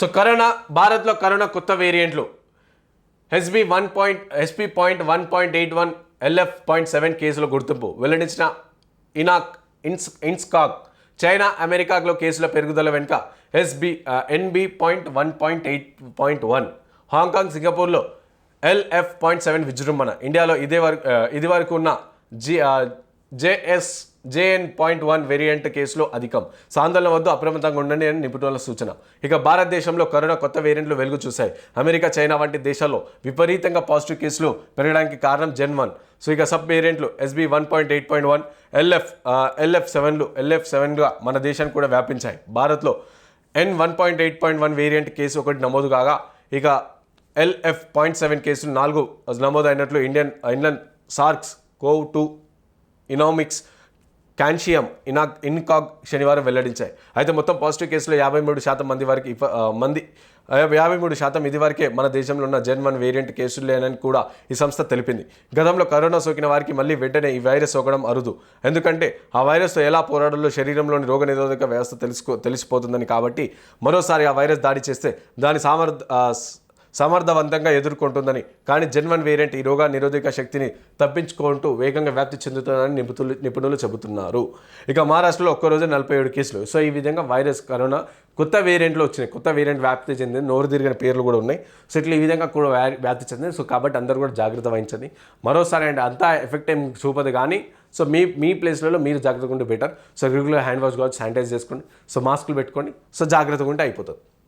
So corona భారత్లో corona కొత్త వేరియంట్లు. HB one point SP point one point eight one LF point seven కేసుల గుర్తింపు. వెల్లడించిన ఇనాక్ ఇన్స్ ఇన్స్కాక్ చైనా అమెరికాలో కేసుల పెరుగుదల వెనుక SB NB point one point eight point one Hong Kong సింగపూర్లో ఎల్ఎఫ్ పాయింట్ సెవెన్ విజృంభణ. ఇండియాలో ఇదే వరకు ఇది వరకు ఉన్న G JS JN point one variant కేసులో అధికం. సాందోళన వద్ద అప్రమత్తంగా ఉండండి అని నిపుణుల సూచన. ఇక భారతదేశంలో కరోనా కొత్త వేరియంట్లు వెలుగు చూశాయి. అమెరికా చైనా వంటి దేశాల్లో విపరీతంగా పాజిటివ్ కేసులు పెరగడానికి కారణం జెన్ వన్. సో ఇక sub వేరియంట్లు SB one point eight point one LF LF సెవెన్లు LF సెవెన్గా మన దేశానికి కూడా వ్యాపించాయి. భారత్లో N one point eight point one variant case ఒకటి నమోదు కాగా ఇక ఎల్ఎఫ్ పాయింట్ సెవెన్ కేసులు నాలుగు నమోదైనట్లు Indian Indian SARS CoV two genomics consortium ఇనా INSACOG శనివారం వెల్లడించాయి. అయితే మొత్తం పాజిటివ్ కేసులో యాభై మూడు శాతం మంది వరకు ఇప్ప- మంది యాభై మూడు శాతం ఇది వరకే మన దేశంలో ఉన్న జెన్ వన్ వేరియంట్ కేసులు లేనని కూడా ఈ సంస్థ తెలిపింది. గతంలో కరోనా సోకిన వారికి మళ్ళీ వెంటనే ఈ వైరస్ సోకడం అరుదు. ఎందుకంటే ఆ వైరస్తో ఎలా పోరాడాలో శరీరంలోని రోగనిరోధక వ్యవస్థ తెలుసుకో తెలిసిపోతుందని కాబట్టి మరోసారి ఆ వైరస్ దాడి చేస్తే దాని సామర్థ సమర్థవంతంగా ఎదుర్కొంటుందని కానీ జెన్వన్ వేరియంట్ ఈ రోగ నిరోధక శక్తిని తప్పించుకుంటూ వేగంగా వ్యాప్తి చెందుతుందని నిపుణులు నిపుణులు చెబుతున్నారు. ఇక మహారాష్ట్రలో ఒక్కరోజు నలభై ఏడు కేసులు. సో ఈ విధంగా వైరస్ కరోనా కొత్త వేరియంట్లో వచ్చినాయి. కొత్త వేరియంట్ వ్యాప్తి చెందింది. నోరు తిరిగిన పేర్లు కూడా ఉన్నాయి. సో ఇట్లా ఈ విధంగా కూడా వ్యాప్తి చెందింది. సో కాబట్టి అందరూ కూడా జాగ్రత్త వహించండి. మరోసారి అంటే అంతా ఎఫెక్ట్ ఏం చూపదు కానీ సో మీ మీ ప్లేస్లలో మీరు జాగ్రత్తగా ఉంటే better. So regular hand wash కావచ్చు శానిటైజ్ చేసుకోండి. సో మాస్కులు పెట్టుకోండి. సో జాగ్రత్తగా ఉంటే అయిపోతుంది.